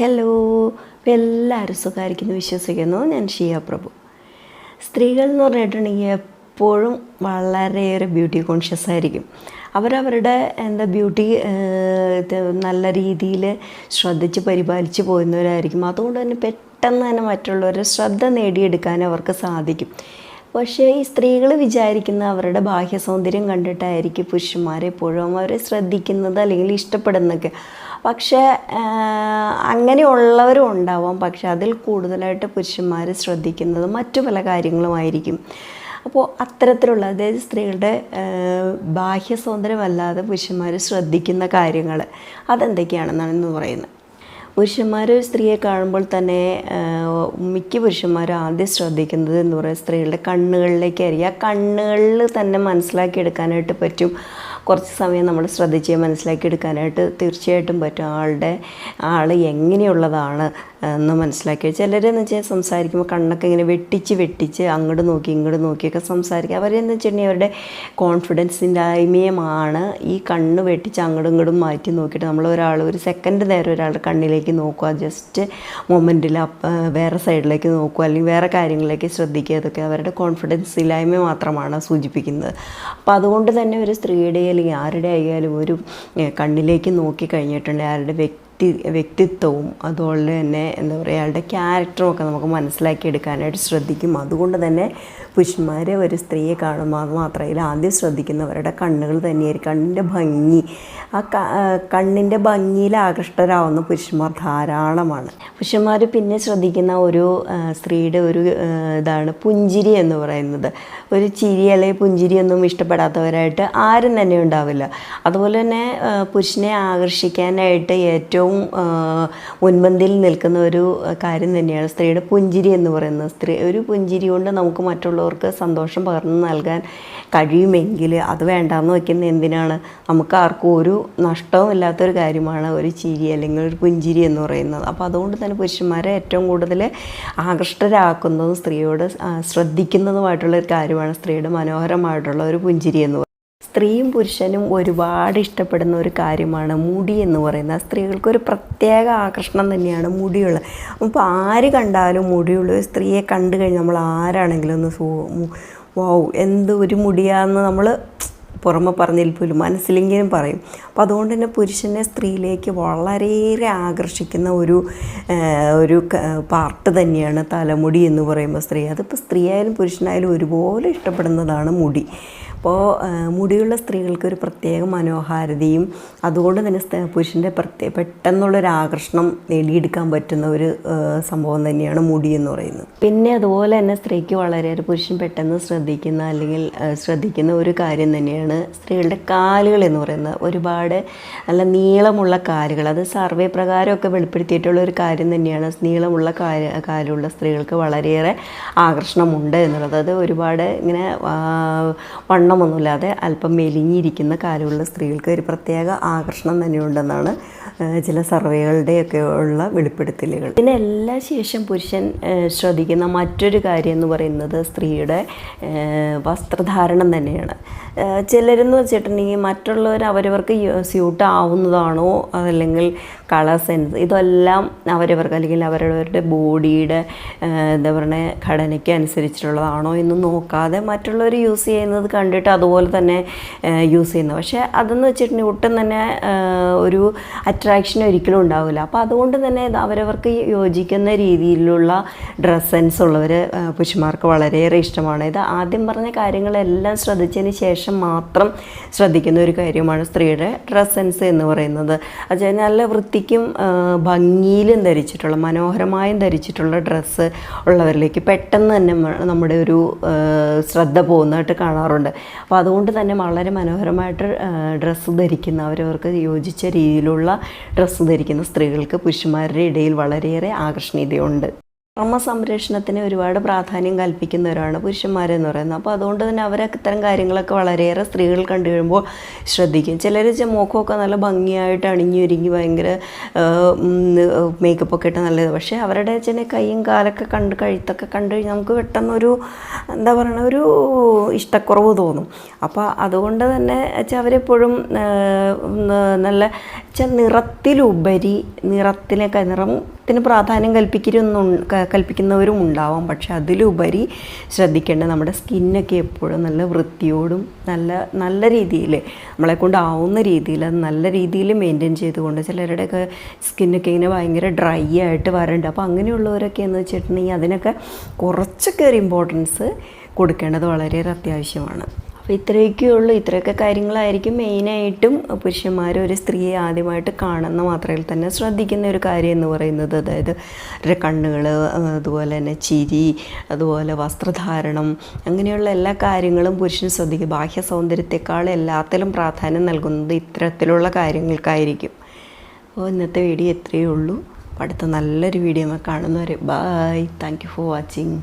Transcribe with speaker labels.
Speaker 1: Hello അപ്പോൾ എല്ലാവരും സുഖമായിരിക്കുന്നു വിശ്വസിക്കുന്നു. ഞാൻ ഷിയ പ്രഭു. സ്ത്രീകൾ എന്ന് പറഞ്ഞിട്ടുണ്ടെങ്കിൽ എപ്പോഴും വളരെയേറെ ബ്യൂട്ടി കോൺഷ്യസ് ആയിരിക്കും. അവരവരുടെ എന്താ ബ്യൂട്ടി നല്ല രീതിയിൽ ശ്രദ്ധിച്ച് പരിപാലിച്ച് പോകുന്നവരായിരിക്കും. അതുകൊണ്ട് തന്നെ പെട്ടെന്ന് തന്നെ മറ്റുള്ളവരുടെ ശ്രദ്ധ നേടിയെടുക്കാൻ അവർക്ക് സാധിക്കും. പക്ഷേ ഈ സ്ത്രീകൾ വിചാരിക്കുന്ന അവരുടെ ബാഹ്യ സൗന്ദര്യം കണ്ടിട്ടായിരിക്കും പുരുഷന്മാരെ എപ്പോഴും അവരെ ശ്രദ്ധിക്കുന്നത് അല്ലെങ്കിൽ ഇഷ്ടപ്പെടുന്നതൊക്കെ. പക്ഷേ അങ്ങനെയുള്ളവരും ഉണ്ടാവാം. പക്ഷെ അതിൽ കൂടുതലായിട്ട് പുരുഷന്മാർ ശ്രദ്ധിക്കുന്നത് മറ്റു പല കാര്യങ്ങളുമായിരിക്കും. അപ്പോൾ അത്തരത്തിലുള്ള അതായത് സ്ത്രീകളുടെ ബാഹ്യ സൗന്ദര്യമല്ലാതെ പുരുഷന്മാർ ശ്രദ്ധിക്കുന്ന കാര്യങ്ങൾ അതെന്തൊക്കെയാണെന്നാണ് ഇന്ന് പറയുന്നത്. പുരുഷന്മാർ സ്ത്രീയെ കാണുമ്പോൾ തന്നെ മിക്ക പുരുഷന്മാരും ആദ്യം ശ്രദ്ധിക്കുന്നത് എന്ന് പറയുന്നത് സ്ത്രീകളുടെ കണ്ണുകളിലേക്കായിരിക്കും. ആ കണ്ണുകളിൽ തന്നെ മനസ്സിലാക്കിയെടുക്കാനായിട്ട് പറ്റും. കുറച്ച് സമയം നമ്മൾ ശ്രദ്ധിച്ച് മനസ്സിലാക്കി എടുക്കാനായിട്ട് തീർച്ചയായിട്ടും പറ്റും ആളുടെ ആൾ എങ്ങനെയുള്ളതാണ് എന്ന് മനസ്സിലാക്കി. ചിലരെന്ന് വെച്ചാൽ സംസാരിക്കുമ്പോൾ കണ്ണൊക്കെ ഇങ്ങനെ വെട്ടിച്ച് വെട്ടിച്ച് അങ്ങോട്ട് നോക്കി ഇങ്ങോട്ട് നോക്കിയൊക്കെ സംസാരിക്കുക അവരെന്ന് വെച്ചിട്ടുണ്ടെങ്കിൽ അവരുടെ കോൺഫിഡൻസിന്റായ്മയാണ് ഈ കണ്ണ് വെട്ടിച്ച് അങ്ങോട്ടും ഇങ്ങോട്ടും മാറ്റി നോക്കിയിട്ട് നമ്മൾ ഒരാൾ ഒരു സെക്കൻഡ് നേരം ഒരാളുടെ കണ്ണിലേക്ക് നോക്കുക ജസ്റ്റ് മൊമെന്റിൽ വേറെ സൈഡിലേക്ക് നോക്കുക അല്ലെങ്കിൽ വേറെ കാര്യങ്ങളിലേക്ക് ശ്രദ്ധിക്കുക. അതൊക്കെ അവരുടെ കോൺഫിഡൻസ് ഇല്ലായ്മ മാത്രമാണ് സൂചിപ്പിക്കുന്നത്. അപ്പോൾ അതുകൊണ്ട് തന്നെ ഒരു സ്ത്രീയുടെ അല്ലെങ്കിൽ ആരുടെ ആയാലും ഒരു കണ്ണിലേക്ക് നോക്കി കഴിഞ്ഞിട്ടുണ്ടെങ്കിൽ ആരുടെ വ്യക്തി വ്യക്തി വ്യക്തിത്വവും അതുപോലെ തന്നെ എന്താ പറയുക അയാളുടെ ക്യാരക്ടറും ഒക്കെ നമുക്ക് മനസ്സിലാക്കി എടുക്കാനായിട്ട് ശ്രദ്ധിക്കും. അതുകൊണ്ട് തന്നെ പുരുഷന്മാരെ ഒരു സ്ത്രീയെ കാണുമ്പോൾ മാത്രമല്ല ആദ്യം ശ്രദ്ധിക്കുന്നവരുടെ കണ്ണുകൾ തന്നെയായിരിക്കും. കണ്ണിന്റെ ഭംഗി ആ കണ്ണിന്റെ ഭംഗിയിൽ ആകൃഷ്ടരാവുന്ന പുരുഷന്മാർ ധാരാളമാണ്. പുരുഷന്മാർ പിന്നെ ശ്രദ്ധിക്കുന്ന ഒരു സ്ത്രീയുടെ ഒരു ഇതാണ് പുഞ്ചിരി എന്ന് പറയുന്നത്. ഒരു ചിരി അല്ലെങ്കിൽ പുഞ്ചിരിയൊന്നും ഇഷ്ടപ്പെടാത്തവരായിട്ട് ആരും തന്നെ ഉണ്ടാവില്ല. അതുപോലെ തന്നെ പുരുഷനെ ആകർഷിക്കാനായിട്ട് ഏറ്റവും മുൻപന്തിയിൽ നിൽക്കുന്ന ഒരു കാര്യം തന്നെയാണ് സ്ത്രീയുടെ പുഞ്ചിരി എന്ന് പറയുന്നത്. സ്ത്രീ ഒരു പുഞ്ചിരി കൊണ്ട് നമുക്ക് മറ്റുള്ളവർക്ക് സന്തോഷം പകർന്നു നൽകാൻ കഴിയുമെങ്കിൽ അത് വേണ്ടാന്ന് വയ്ക്കുന്ന എന്തിനാണ്? നമുക്ക് ആർക്കും ഒരു നഷ്ടവും ഇല്ലാത്തൊരു കാര്യമാണ് ഒരു ചിരി അല്ലെങ്കിൽ ഒരു പുഞ്ചിരി എന്ന് പറയുന്നത്. അപ്പോൾ അതുകൊണ്ട് തന്നെ പുരുഷന്മാരെ ഏറ്റവും കൂടുതൽ ആകൃഷ്ടരാക്കുന്നതും സ്ത്രീയോട് ശ്രദ്ധിക്കുന്നതുമായിട്ടുള്ള ഒരു കാര്യമാണ് സ്ത്രീയുടെ മനോഹരമായിട്ടുള്ള ഒരു പുഞ്ചിരി എന്ന് സ്ത്രീയും പുരുഷനും ഒരുപാട് ഇഷ്ടപ്പെടുന്ന ഒരു കാര്യമാണ് മുടി എന്ന് പറയുന്നത്. സ്ത്രീകൾക്ക് ഒരു പ്രത്യേക ആകർഷണം തന്നെയാണ് മുടിയുള്ള അപ്പോൾ ആര് കണ്ടാലും മുടിയുള്ള ഒരു സ്ത്രീയെ കണ്ടു കഴിഞ്ഞാൽ നമ്മൾ ആരാണെങ്കിലും ഒന്ന് സൂ വാവ് എന്ത് ഒരു മുടിയാന്ന് നമ്മൾ പുറമെ പറഞ്ഞതിൽ പോലും മനസ്സിലെങ്കിലും പറയും. അപ്പോൾ അതുകൊണ്ട് തന്നെ പുരുഷനെ സ്ത്രീയിലേക്ക് വളരെയേറെ ആകർഷിക്കുന്ന ഒരു ഒരു പാർട്ട് തന്നെയാണ് തലമുടി എന്ന് പറയുമ്പോൾ സ്ത്രീ. അതിപ്പോൾ സ്ത്രീയായാലും പുരുഷനായാലും ഒരുപോലെ ഇഷ്ടപ്പെടുന്നതാണ് മുടി. അപ്പോൾ മുടിയുള്ള സ്ത്രീകൾക്ക് ഒരു പ്രത്യേക മനോഹാരിതയും അതുകൊണ്ട് തന്നെ പുരുഷന്റെ പ്രത്യേക പെട്ടെന്നുള്ളൊരു ആകർഷണം നേടിയെടുക്കാൻ പറ്റുന്ന ഒരു സംഭവം തന്നെയാണ് മുടി എന്ന് പറയുന്നത്. പിന്നെ അതുപോലെ തന്നെ സ്ത്രീക്ക് വളരെയേറെ പുരുഷൻ പെട്ടെന്ന് ശ്രദ്ധിക്കുന്ന അല്ലെങ്കിൽ ശ്രദ്ധിക്കുന്ന ഒരു കാര്യം തന്നെയാണ് സ്ത്രീകളുടെ കാലുകൾ എന്ന് പറയുന്നത്. ഒരുപാട് നല്ല നീളമുള്ള കാലുകൾ അത് സർവേ പ്രകാരമൊക്കെ വെളിപ്പെടുത്തിയിട്ടുള്ള ഒരു കാര്യം തന്നെയാണ് നീളമുള്ള കാര്യ കാലുള്ള സ്ത്രീകൾക്ക് വളരെയേറെ ആകർഷണമുണ്ട് എന്നുള്ളത്. അത് ഒരുപാട് ഇങ്ങനെ വണ്ണമൊന്നുമില്ലാതെ അല്പം മെലിഞ്ഞിരിക്കുന്ന കാലുള്ള സ്ത്രീകൾക്ക് ഒരു പ്രത്യേക ആകർഷണം തന്നെയുണ്ടെന്നാണ് ചില സർവേകളുടെയൊക്കെ ഉള്ള വെളിപ്പെടുത്തലുകൾ. പിന്നെ എല്ലാ ശേഷം പുരുഷൻ ശ്രദ്ധിക്കുന്ന മറ്റൊരു കാര്യം എന്ന് പറയുന്നത് സ്ത്രീയുടെ വസ്ത്രധാരണം തന്നെയാണ്. ചിലരെന്ന് വെച്ചിട്ടുണ്ടെങ്കിൽ മറ്റുള്ളവർ അവരവർക്ക് സ്യൂട്ട് ആവുന്നതാണോ അതല്ലെങ്കിൽ കളർ സെൻസ് ഇതെല്ലാം അവരവർക്ക് അല്ലെങ്കിൽ അവരവരുടെ ബോഡിയുടെ എന്താ പറയുക ഘടനയ്ക്ക് അനുസരിച്ചിട്ടുള്ളതാണോ എന്ന് നോക്കാതെ മറ്റുള്ളവർ യൂസ് ചെയ്യുന്നത് കണ്ടിട്ട് അതുപോലെ തന്നെ യൂസ് ചെയ്യുന്നത്. പക്ഷേ അതെന്ന് വെച്ചിട്ടുണ്ടെങ്കിൽ ഒട്ടും തന്നെ ഒരു അട്രാക്ഷൻ ഒരിക്കലും ഉണ്ടാവില്ല. അപ്പോൾ അതുകൊണ്ട് തന്നെ അവരവർക്ക് യോജിക്കുന്ന രീതിയിലുള്ള ഡ്രസ് സെൻസ് ഉള്ളവർ പുരുഷന്മാർക്ക് വളരെയേറെ ഇഷ്ടമാണ്. ഇത് ആദ്യം പറഞ്ഞ കാര്യങ്ങളെല്ലാം ശ്രദ്ധിച്ചതിന് ശേഷം മാത്രം ശ്രദ്ധിക്കുന്ന ഒരു കാര്യമാണ് സ്ത്രീയുടെ ഡ്രസ് സെൻസ് എന്ന് പറയുന്നത്. അത് നല്ല വൃത്തിക്കും ഭംഗിയിലും ധരിച്ചിട്ടുള്ള മനോഹരമായും ധരിച്ചിട്ടുള്ള ഡ്രസ്സ് ഉള്ളവരിലേക്ക് പെട്ടെന്ന് തന്നെ നമ്മുടെ ഒരു ശ്രദ്ധ പോകുന്നതായിട്ട് കാണാറുണ്ട്. അപ്പോൾ അതുകൊണ്ട് തന്നെ വളരെ മനോഹരമായിട്ട് ഡ്രസ്സ് ധരിക്കുന്ന അവരവർക്ക് യോജിച്ച രീതിയിലുള്ള ഡ്രസ്സ് ധരിക്കുന്ന സ്ത്രീകൾക്ക് പുരുഷന്മാരുടെ ഇടയിൽ വളരെയേറെ ആകർഷണീയതയുണ്ട്. ചർമ്മ സംരക്ഷണത്തിന് ഒരുപാട് പ്രാധാന്യം കൽപ്പിക്കുന്നവരാണ് പുരുഷന്മാരെന്ന് പറയുന്നത്. അപ്പോൾ അതുകൊണ്ട് തന്നെ അവരൊക്കെ ഇത്തരം കാര്യങ്ങളൊക്കെ വളരെയേറെ സ്ത്രീകൾ കണ്ടു കഴിയുമ്പോൾ ശ്രദ്ധിക്കും. ചിലർ മുഖമൊക്കെ നല്ല ഭംഗിയായിട്ട് അണിഞ്ഞൊരുങ്ങി ഭയങ്കര മേക്കപ്പ് ഒക്കെ ഇട്ട് നല്ലത്. പക്ഷേ അവരുടെ അച്ഛനെ കൈയും കാലൊക്കെ കണ്ട് കഴുത്തൊക്കെ കണ്ടു കഴിഞ്ഞാൽ നമുക്ക് പെട്ടെന്നൊരു എന്താ പറയണ ഒരു ഇഷ്ടക്കുറവ് തോന്നും. അപ്പോൾ അതുകൊണ്ട് തന്നെ വെച്ചാൽ അവരെപ്പോഴും നല്ല വെച്ചാൽ നിറത്തിലുപരി നിറത്തിനൊക്കെ നിറത്തിന് പ്രാധാന്യം കൽപ്പിക്കുന്നു കൽപ്പിക്കുന്നവരും ഉണ്ടാവാം പക്ഷെ അതിലുപരി ശ്രദ്ധിക്കേണ്ടത് നമ്മുടെ സ്കിന്നൊക്കെ എപ്പോഴും നല്ല വൃത്തിയോടും നല്ല നല്ല രീതിയിൽ നമ്മളെ കൊണ്ടാവുന്ന രീതിയിൽ അത് നല്ല രീതിയിൽ മെയിന്റെയിൻ ചെയ്തുകൊണ്ട് ചിലരുടെയൊക്കെ സ്കിന്നൊക്കെ ഇങ്ങനെ ഭയങ്കര ഡ്രൈ ആയിട്ട് വരണ്ട്. അപ്പോൾ അങ്ങനെയുള്ളവരൊക്കെ എന്ന് വെച്ചിട്ടുണ്ടെങ്കിൽ അതിനൊക്കെ കുറച്ചൊക്കെ ഒരു ഇമ്പോർട്ടൻസ് കൊടുക്കേണ്ടത് വളരെയേറെ അത്യാവശ്യമാണ്. അപ്പോൾ ഇത്രയൊക്കെ ഉള്ളൂ. ഇത്രയൊക്കെ കാര്യങ്ങളായിരിക്കും മെയിനായിട്ടും പുരുഷന്മാർ ഒരു സ്ത്രീയെ ആദ്യമായിട്ട് കാണുന്ന മാത്രയിൽ തന്നെ ശ്രദ്ധിക്കുന്ന ഒരു കാര്യം എന്ന് പറയുന്നത് അതായത് അവരുടെ കണ്ണുകൾ അതുപോലെ തന്നെ ചിരി അതുപോലെ വസ്ത്രധാരണം അങ്ങനെയുള്ള എല്ലാ കാര്യങ്ങളും പുരുഷൻ ശ്രദ്ധിക്കും. ബാഹ്യ സൗന്ദര്യത്തെക്കാൾ എല്ലാത്തിലും പ്രാധാന്യം നൽകുന്നത് ഇത്തരത്തിലുള്ള കാര്യങ്ങൾക്കായിരിക്കും. അപ്പോൾ ഇന്നത്തെ വീഡിയോ ഇത്രയേ ഉള്ളൂ. അടുത്ത നല്ലൊരു വീഡിയോ കാണുന്നവരെ bye thank you for watching